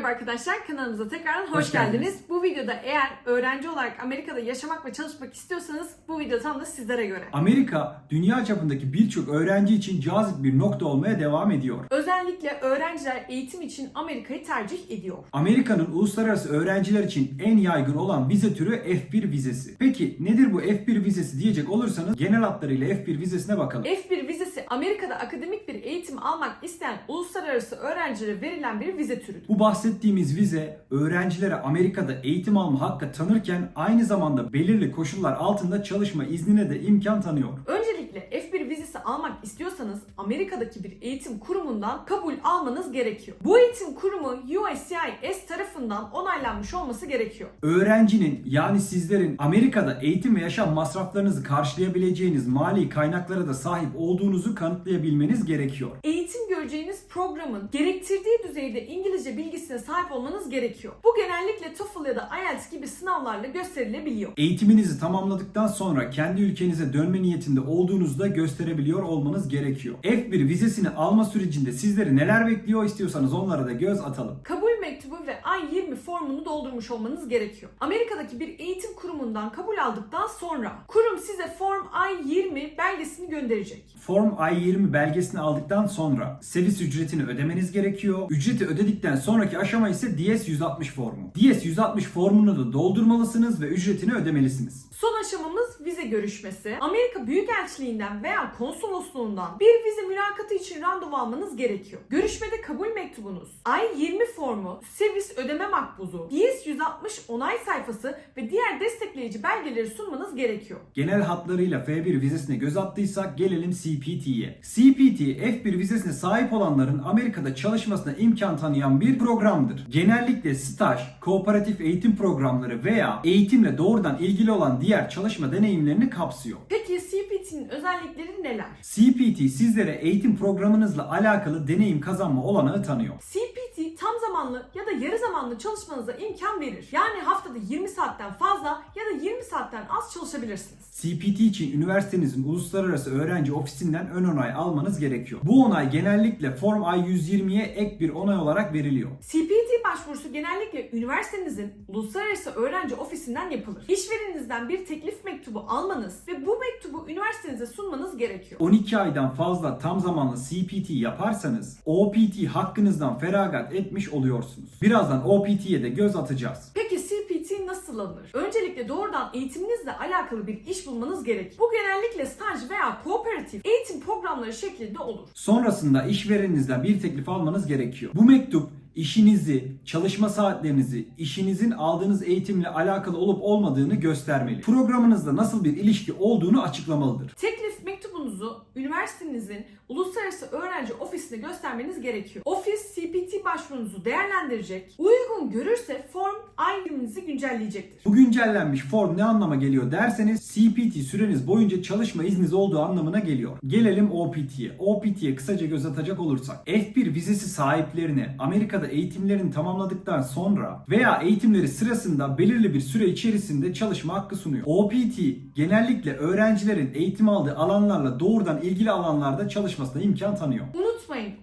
merhaba arkadaşlar. Kanalımıza tekrardan hoş, Hoş geldiniz. geldiniz. Bu videoda eğer öğrenci olarak Amerika'da yaşamak ve çalışmak istiyorsanız bu video tam da sizlere göre. Amerika dünya çapındaki birçok öğrenci için cazip bir nokta olmaya devam ediyor. Özellikle öğrenciler eğitim için Amerika'yı tercih ediyor. Amerika'nın uluslararası öğrenciler için en yaygın olan vize türü F1 vizesi. Peki nedir bu F1 vizesi diyecek olursanız genel hatlarıyla F1 vizesine bakalım. F1 vizesi Amerika'da akademik bir eğitim almak isteyen uluslararası öğrencilere verilen bir vize türüdür. Bu bahsettiğimiz vize öğrencilere Amerika'da eğitim alma hakkı tanırken aynı zamanda belirli koşullar altında çalışma iznine de imkan tanıyor. Öncelikle F1 vizesi almak istiyorsanız Amerika'daki bir eğitim kurumundan kabul almanız gerekiyor. Bu eğitim kurumu USCIS tarafından onaylanmış olması gerekiyor. Öğrencinin yani sizlerin Amerika'da eğitim ve yaşam masraflarınızı karşılayabileceğiniz mali kaynaklara da sahip olduğunuzu kanıtlayabilmeniz gerekiyor. Eğitim göreceğiniz programın gerektirdiği düzeyde İngilizce bilgisine sahip olmanız gerekiyor. Bu genellikle TOEFL ya da IELTS gibi sınavlarla gösterilebiliyor. Eğitiminizi tamamladıktan sonra kendi ülkenize dönme niyetinde olduğunuzu da gösterebiliyor olmanız gerekiyor. F1 vizesini alma sürecinde sizleri neler bekliyor istiyorsanız onlara da göz atalım. Kabul mektubu ve I-20 formunu doldurmuş olmanız gerekiyor. Amerika'daki bir eğitim kurumundan kabul aldıktan sonra kurum size Form I-20 belgesini gönderecek. Form I-20 belgesini aldıktan sonra servis ücretini ödemeniz gerekiyor. Ücreti ödedikten sonraki aşama ise DS-160 formu. DS-160 formunu da doldurmalısınız ve ücretini ödemelisiniz. Son aşamamız vize görüşmesi. Amerika Büyükelçiliğinden veya konsolosluğundan bir vize mülakatı için randevu almanız gerekiyor. Görüşmede kabul mektubunuz, I-20 formu, servis ödeme makbuzu, DS-160 onay sayfası ve diğer destekleyici belgeleri sunmanız gerekiyor. Genel hatlarıyla F1 vizesine göz attıysak gelelim CPT'ye. CPT F1 vizesine sahip olanların Amerika'da çalışmasına imkan tanıyan bir programdır. Genellikle staj, kooperatif eğitim programları veya eğitimle doğrudan ilgili olan diğer çalışma deneyimlerini kapsıyor. Peki CPT'nin özellikleri neler? CPT sizlere eğitim programınızla alakalı deneyim kazanma olanağı tanıyor. CPT zamanlı ya da yarı zamanlı çalışmanıza imkan verir. Yani haftada 20 saatten fazla ya da 20 saatten az çalışabilirsiniz. CPT için üniversitenizin uluslararası öğrenci ofisinden ön onay almanız gerekiyor. Bu onay genellikle Form I-120'ye ek bir onay olarak veriliyor. CPT başvurusu genellikle üniversitenizin uluslararası öğrenci ofisinden yapılır. İşvereninizden bir teklif mektubu almanız ve bu mektubu üniversitenize sunmanız gerekiyor. 12 aydan fazla tam zamanlı CPT yaparsanız OPT hakkınızdan feragat etmiş oluyorsunuz. Birazdan OPT'ye de göz atacağız. Peki CPT nasıl alınır? Öncelikle doğrudan eğitiminizle alakalı bir iş bulmanız gerekir. Bu genellikle staj veya kooperatif eğitim programları şeklinde olur. Sonrasında işvereninizden bir teklif almanız gerekiyor. Bu mektup işinizi, çalışma saatlerinizi, işinizin aldığınız eğitimle alakalı olup olmadığını göstermeli. Programınızda nasıl bir ilişki olduğunu açıklamalıdır. Teklif mektubunuzu üniversitenizin uluslararası öğrenci ofisine göstermeniz gerekiyor. Ofis CPT başvurunuzu değerlendirecek. Uygun görürse form I-20'nizi güncelleyecektir. Bu güncellenmiş form ne anlama geliyor derseniz CPT süreniz boyunca çalışma izniniz olduğu anlamına geliyor. Gelelim OPT'ye. OPT'ye kısaca göz atacak olursak F1 vizesi sahiplerine Amerika'da eğitimlerini tamamladıktan sonra veya eğitimleri sırasında belirli bir süre içerisinde çalışma hakkı sunuyor. OPT genellikle öğrencilerin eğitim aldığı alanlarla doğrudan ilgili alanlarda çalışmasına imkan tanıyor. Unutmayın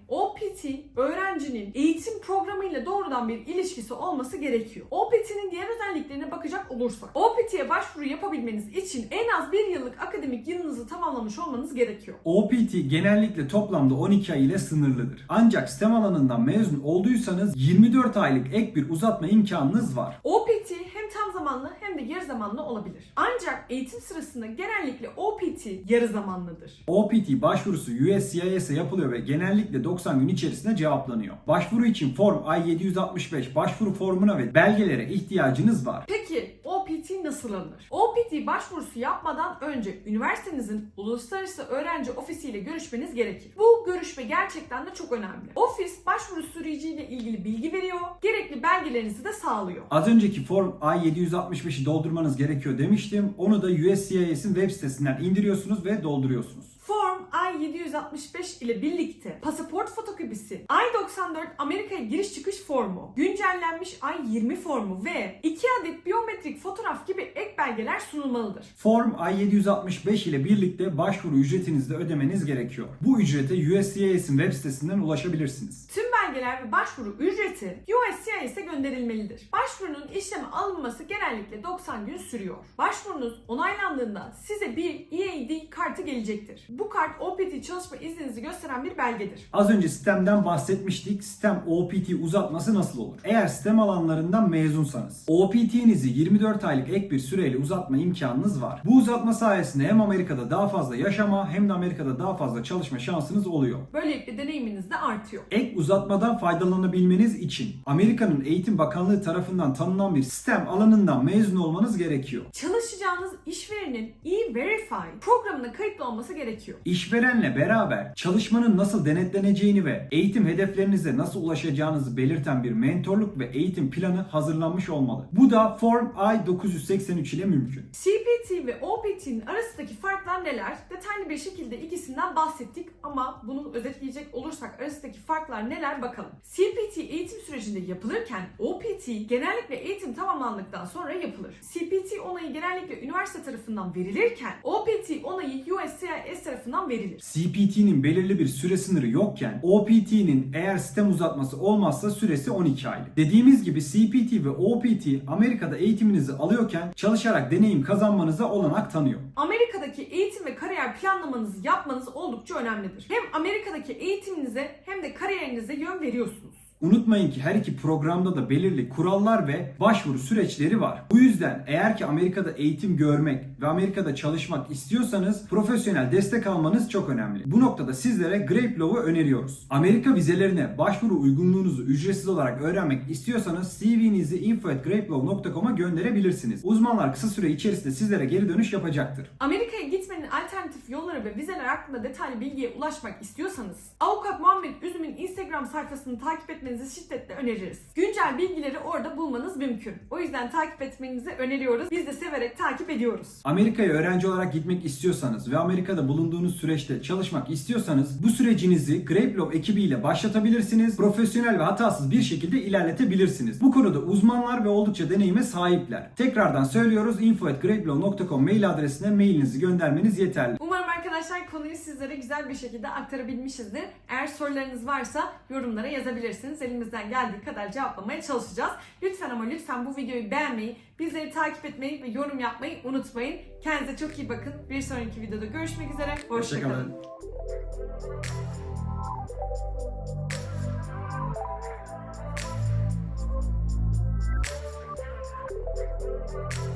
OPT öğrencinin eğitim programıyla doğrudan bir ilişkisi olması gerekiyor. OPT'nin diğer özelliklerine bakacak olursak OPT'ye başvuru yapabilmeniz için en az bir yıllık akademik yılınızı tamamlamış olmanız gerekiyor. OPT genellikle toplamda 12 ay ile sınırlıdır. Ancak STEM alanından mezun olduysanız 24 aylık ek bir uzatma imkanınız var. OPT hem tam zamanlı hem de yarı zamanlı olabilir. Ancak eğitim sırasında genellikle OPT yarı zamanlıdır. OPT başvurusu USCIS'e yapılıyor ve genellikle 90 gün içerisinde cevaplanıyor. Başvuru için Form I-765 başvuru formuna ve belgelere ihtiyacınız var. Peki OPT nasıl alınır? OPT başvurusu yapmadan önce üniversitenizin uluslararası öğrenci ofisiyle görüşmeniz gerekir. Bu görüşme gerçekten de çok önemli. Ofis başvuru süreciyle ilgili bilgi veriyor, gerekli belgelerinizi de sağlıyor. Az önceki Form I-765'i doldurmanız gerekiyor demiştim. Onu da USCIS'in web sitesinden indiriyorsunuz ve dolduruyorsunuz. Form I-765 ile birlikte pasaport fotokopisi, I-94 Amerika'ya giriş çıkış formu, güncellenmiş I-20 formu ve 2 adet biyometrik fotoğraf gibi ek belgeler sunulmalıdır. Form I-765 ile birlikte başvuru ücretinizi de ödemeniz gerekiyor. Bu ücrete USCIS'in web sitesinden ulaşabilirsiniz. Tüm belgeler ve başvuru ücreti USCIS'e gönderilmelidir. Başvurunun işleme alınması genellikle 90 gün sürüyor. Başvurunuz onaylandığında size bir EAD kartı gelecektir. Bu kart OPT çalışma izninizi gösteren bir belgedir. Az önce sistemden bahsetmiştik. Sistem OPT uzatması nasıl olur? Eğer sistem alanlarından mezunsanız OPT'nizi 24 aylık ek bir süreyle uzatma imkanınız var. Bu uzatma sayesinde hem Amerika'da daha fazla yaşama hem de Amerika'da daha fazla çalışma şansınız oluyor. Böylelikle deneyiminiz de artıyor. Ek uzatmadan faydalanabilmeniz için Amerika'nın Eğitim Bakanlığı tarafından tanınan bir sistem alanından mezun olmanız gerekiyor. Çalışacağınız işverenin E-Verify programına kayıtlı olması gerekiyor. İşverenle beraber çalışmanın nasıl denetleneceğini ve eğitim hedeflerinize nasıl ulaşacağınızı belirten bir mentorluk ve eğitim planı hazırlanmış olmalı. Bu da Form I-983 ile mümkün. CPT ve OPT'nin arasındaki farklar neler? Detaylı bir şekilde ikisinden bahsettik ama bunu özetleyecek olursak arasındaki farklar neler bakalım. CPT eğitim sürecinde yapılırken OPT genellikle eğitim tamamlandıktan sonra yapılır. CPT onayı genellikle üniversite tarafından verilirken OPT onayı USCIS tarafından verilir. CPT'nin belirli bir süre sınırı yokken OPT'nin eğer sistem uzatması olmazsa süresi 12 aylık. Dediğimiz gibi CPT ve OPT Amerika'da eğitiminizi alıyorken çalışarak deneyim kazanmanıza olanak tanıyor. Amerika'daki eğitim ve kariyer planlamanızı yapmanız oldukça önemlidir. Hem Amerika'daki eğitiminize hem de kariyerinize yön veriyorsunuz. Unutmayın ki her iki programda da belirli kurallar ve başvuru süreçleri var. Bu yüzden eğer ki Amerika'da eğitim görmek ve Amerika'da çalışmak istiyorsanız profesyonel destek almanız çok önemli. Bu noktada sizlere Grape Law'u öneriyoruz. Amerika vizelerine başvuru uygunluğunuzu ücretsiz olarak öğrenmek istiyorsanız CV'nizi info.grapelaw.com'a gönderebilirsiniz. Uzmanlar kısa süre içerisinde sizlere geri dönüş yapacaktır. Amerika'ya gitmenin alternatif yolları ve vizeler hakkında detaylı bilgiye ulaşmak istiyorsanız Avukat Muhammed Üzüm'ün Instagram sayfasını takip etmenizi şiddetle öneririz. Güncel bilgileri orada bulmanız mümkün. O yüzden takip etmenizi öneriyoruz. Biz de severek takip ediyoruz. Amerika'ya öğrenci olarak gitmek istiyorsanız ve Amerika'da bulunduğunuz süreçte çalışmak istiyorsanız bu sürecinizi Grapelaw ekibiyle başlatabilirsiniz. Profesyonel ve hatasız bir şekilde ilerletebilirsiniz. Bu konuda uzmanlar ve oldukça deneyime sahipler. Tekrardan söylüyoruz info.grapelaw.com mail adresine mailinizi göndermeniz yeterli. Umarım arkadaşlar konuyu sizlere güzel bir şekilde aktarabilmişizdir. Eğer sorularınız varsa yorumlara yazabilirsiniz sorularınız elimizden geldiği kadar cevaplamaya çalışacağız. Lütfen ama lütfen bu videoyu beğenmeyi, bizleri takip etmeyi ve yorum yapmayı unutmayın. Kendinize çok iyi bakın. Bir sonraki videoda görüşmek üzere. Hoşçakalın. Hoşçakalın.